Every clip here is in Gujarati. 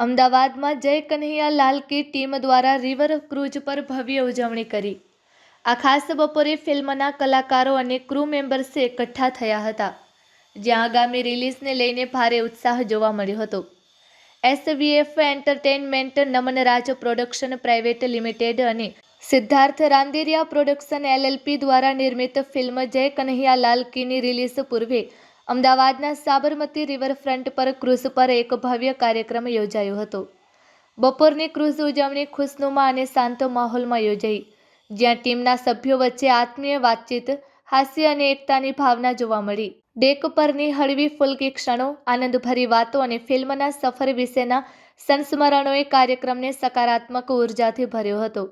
અમદાવાદમાં જય કન્હૈયા લાલ કી ટીમ દ્વારા રિવર ક્રૂઝ પર ભવ્ય ઉજવણી કરી. આ ખાસ બપોરે ફિલ્મના કલાકારો અને ક્રૂ મેમ્બર્સે એકઠા થયા હતા, જ્યાં આગામી રિલીઝને લઈને ભારે ઉત્સાહ જોવા મળ્યો હતો. SVF entertainment Namanraj production private limited અને સિદ્ધાર્થ રાંદેરિયા પ્રોડક્શન એલએલપી દ્વારા નિર્મિત ફિલ્મ જય કન્હૈયા લાલ કીની રિલીઝ પૂર્વે અમદાવાદના સાબરમતી રિવરફ્રન્ટ પર ક્રૂઝ પર એક ભવ્ય કાર્યક્રમ યોજાયો હતો. બપોરની ક્રૂઝ ઉજવણી ખુશનુમા અને શાંત માહોલમાં યોજાઈ. જ્યાં ટીમના સભ્યો વચ્ચે આત્મીય વાતચીત, હાસ્ય અને એકતાની ભાવના જોવા મળી. ડેક પરની હળવી ફુલકી ક્ષણો, આનંદભરી વાતો અને ફિલ્મના સફર વિશેના સંસ્મરણોએ કાર્યક્રમને સકારાત્મક ઉર્જાથી ભર્યો હતો.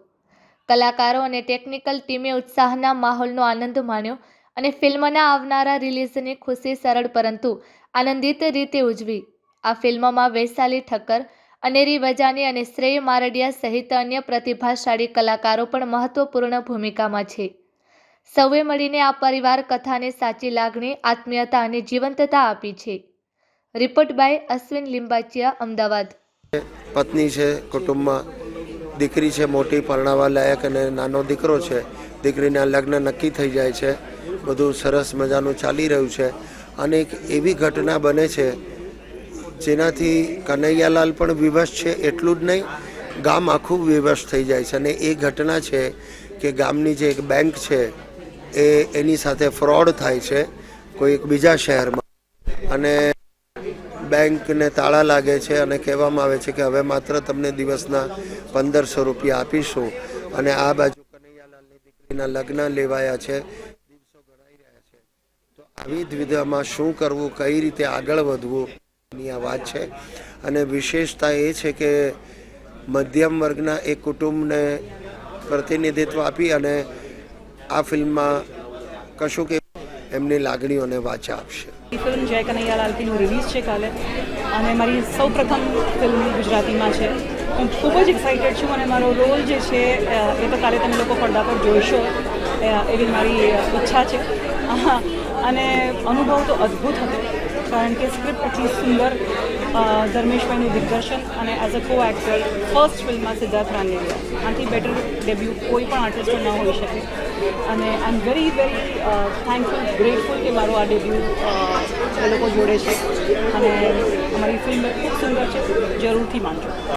કલાકારો અને ટેકનિકલ ટીમે ઉત્સાહના માહોલનો આનંદ માણ્યો અને ફિલ્મના આવનારા રિલીઝની ખુશી સરળ પરંતુ આનંદિત રીતે ઉજવી. આ ફિલ્મમાં વૈશાલી ઠક્કર, અનેરી વજાની અને શ્રેય મારડિયા સહિત અન્ય પ્રતિભાશાળી કલાકારો પણ મહત્વપૂર્ણ ભૂમિકામાં છે. સૌએ મળીને આ પરિવાર કથાને સાચી લાગણી, આત્મીયતા અને જીવંતતા આપી છે. Report by Ashwin Limbachiya, Ahmedabad. પત્ની છે, કુટુંબમાં દીકરી છે, મોટી, પરણાવા લાયક અને નાનો દીકરો છે. દીકરીના લગ્ન નક્કી થઈ જાય છે. બધું સરસ મજાનું ચાલી રહ્યું છે. અને એક એવી ઘટના બને છે, જેનાથી કનૈયાલાલ પણ વિવશ છે, એટલું જ નહીં, ગામ આખું વિવશ થઈ જાય છે. અને એ ઘટના છે કે ગામની જે એક બેંક છે, એ એની સાથે ફ્રોડ થાય છે, કોઈ એક બીજા શહેરમાં. અને બેંકને તાળા લાગે છે અને કહેવામાં આવે છે કે હવે માત્ર તમને દિવસના પંદરસો રૂપિયા આપીશું. અને આ બાજુ કનૈયાલાલની દીકરીના લગ્ન લેવાયા છે દિવસો ગણાઈ રહ્યા છે આવી વિધામાં શું કરવું, કઈ રીતે આગળ વધવું આ વાત છે. અને વિશેષતા એ છે કે મધ્યમ વર્ગના એક કુટુંબને પ્રતિનિધિત્વ આપી અને આ ફિલ્મમાં કશું કે એમની લાગણીઓને વાચા આપશે. ફિલ્મ જય કનૈયાલાલ રિલીઝ છે કાલે. અને મારી સૌ પ્રથમ ફિલ્મ ગુજરાતીમાં છે. હું ખૂબ જ એક્સાઇટેડ છું અને મારો રોલ જે છે એ તો કાલે તમે લોકો પડદા પર જોઈશો એવી મારી ઈચ્છા છે. અને અનુભવ તો અદ્ભુત હતો, કારણ કે સ્ક્રિપ્ટ એટલી સુંદર ધર્મેશભાઈનું દિગ્દર્શન અને એઝ અ કો એક્ટર ફર્સ્ટ ફિલ્મમાં સિદ્ધાર્થ રાંદેરિયા આનાથી બેટર ડેબ્યુ કોઈ પણ આર્ટિસ્ટનું ન હોઈ શકે. અને I am very very thankful grateful કે મારો આ ડેબ્યુ એ લોકો જોડે છે. અને અમારી ફિલ્મ ખૂબ સુંદર છે. જરૂરથી માનજો.